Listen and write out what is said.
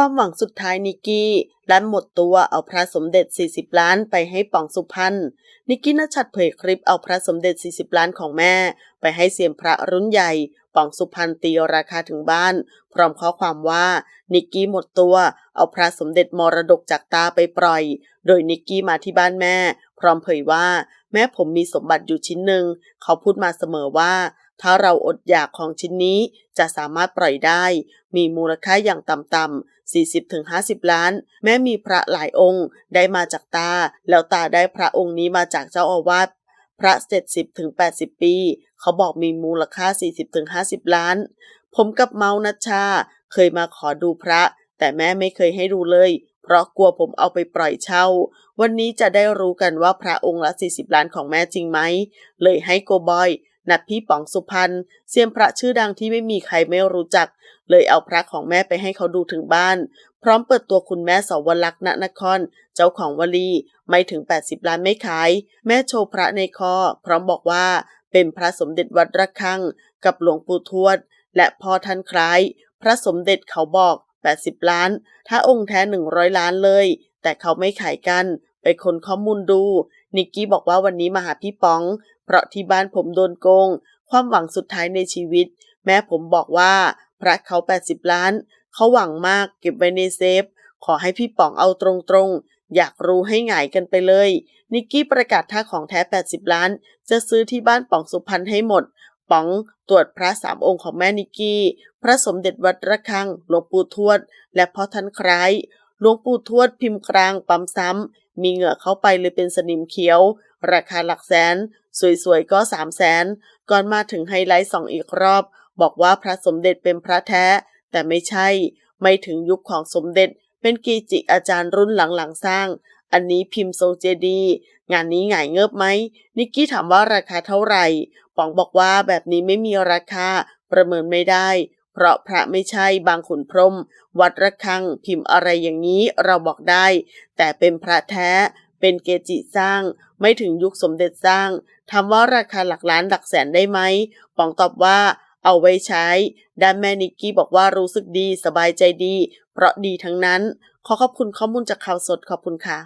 ความหวังสุดท้ายนิกกี้และหมดตัวเอาพระสมเด็จ 40 ล้านไปให้ป๋องสุพรรณนิกกี้นัชัดเผยคลิปเอาพระสมเด็จ 40 ล้านของแม่ ไปให้เซียนพระรุ่นใหญ่ป๋องสุพรรณตีราคาถึงบ้าน พร้อมข้อความว่า นิกกี้หมดตัว เอาพระสมเด็จมรดกจากตาไปปล่อย โดยนิกกี้มาที่บ้านแม่ พร้อมเผยว่า แม่ผมมีสมบัติอยู่ชิ้นหนึ่งเขาพูดมาเสมอว่า ถ้าเราอดอยากของชิ้นนี้จะสามารถปล่อยได้ มีมูลค่าอย่างต่ำๆ 40-50 ล้าน แม้มีพระหลายองค์ได้มาจากตา แล้วตาได้พระองค์นี้มาจากเจ้าอาวาสพระ70-80ปี เขาบอกมีมูลค่า40-50ล้าน ผมกับเมานัชชา เคยมาขอดูพระ แต่แม่ไม่เคยให้ดูเลย เพราะกลัวผมเอาไปปล่อยเช่า วันนี้จะได้รู้กันว่าพระองค์ละ40ล้านของแม่จริงไหม เลยให้โกบอย นัดพี่ป๋องสุพรรณเซียนพระชื่อดังที่ไม่มีใครไม่รู้จัก เลยเอาพระของแม่ไปให้เขาดูถึงบ้าน พร้อมเปิดตัวคุณแม่สวรักษ์ณนคร เจ้าของวลีไม่ถึง 80 ล้านไม่ขาย แม่โชว์พระในคอ พร้อมบอกว่าเป็นพระสมเด็จวัดระฆัง กับหลวงปู่ทวด และพ่อท่านคล้าย พระสมเด็จเขาบอก 80 ล้าน ถ้าองค์แท้ 100 ล้านเลย แต่เขาไม่ขายกัน คนข้อมูลดู นิกกี้บอกว่าวันนี้มาหาพี่ป๋อง เพราะที่บ้านผมโดนโกง ความหวังสุดท้ายในชีวิต แม่ผมบอกว่า พระเขา 80 ล้าน เขาหวังมากเก็บไว้ในเซฟ ขอให้พี่ป๋องเอาตรงๆ อยากรู้ให้หงายกันไปเลย นิกกี้ประกาศถ้าของแท้ 80 ล้าน จะซื้อที่บ้านป๋องสุพรรณให้หมดป๋องตรวจพระสามองค์ของแม่นิกกี้ พระสมเด็จวัดระฆัง หลวงปู่ทวด และพ่อท่านคล้าย หลวงปู่ทวดพิมพ์กลางปั๊มซ้ำ มีเหงื่อเข้าไปเลยเป็นสนิมเขียว ราคาหลักแสน สวยๆ ก็สามแสน ก่อนมาถึงไฮไลท์สองอีกรอบ บอกว่าพระสมเด็จเป็นพระแท้ แต่ไม่ใช่ ไม่ถึงยุคของสมเด็จ เป็นกีจิอาจารย์รุ่นหลังๆ สร้าง อันนี้พิมพ์ทรงเจดี งานนี้หงายเงิบไหม นิกกี้ถามว่าราคาเท่าไหร่ ป๋องบอกว่าแบบนี้ไม่มีราคา ประเมินไม่ได้ เพราะพระไม่ใช่บางขุนพรม วัดระฆังพิมพ์อะไรอย่างนี้เราบอกได้ แต่เป็นพระแท้เป็นเกจิสร้าง ไม่ถึงยุคสมเด็จสร้างถามว่าราคาหลักล้านหลักแสนได้ไหมป๋องตอบว่าเอาไว้ใช้ ด้านแม่นิกกี้บอกว่ารู้สึกดีสบายใจดี เพราะดีทั้งนั้น ขอขอบคุณข้อมูลจากข่าวสดขอบคุณค่ะ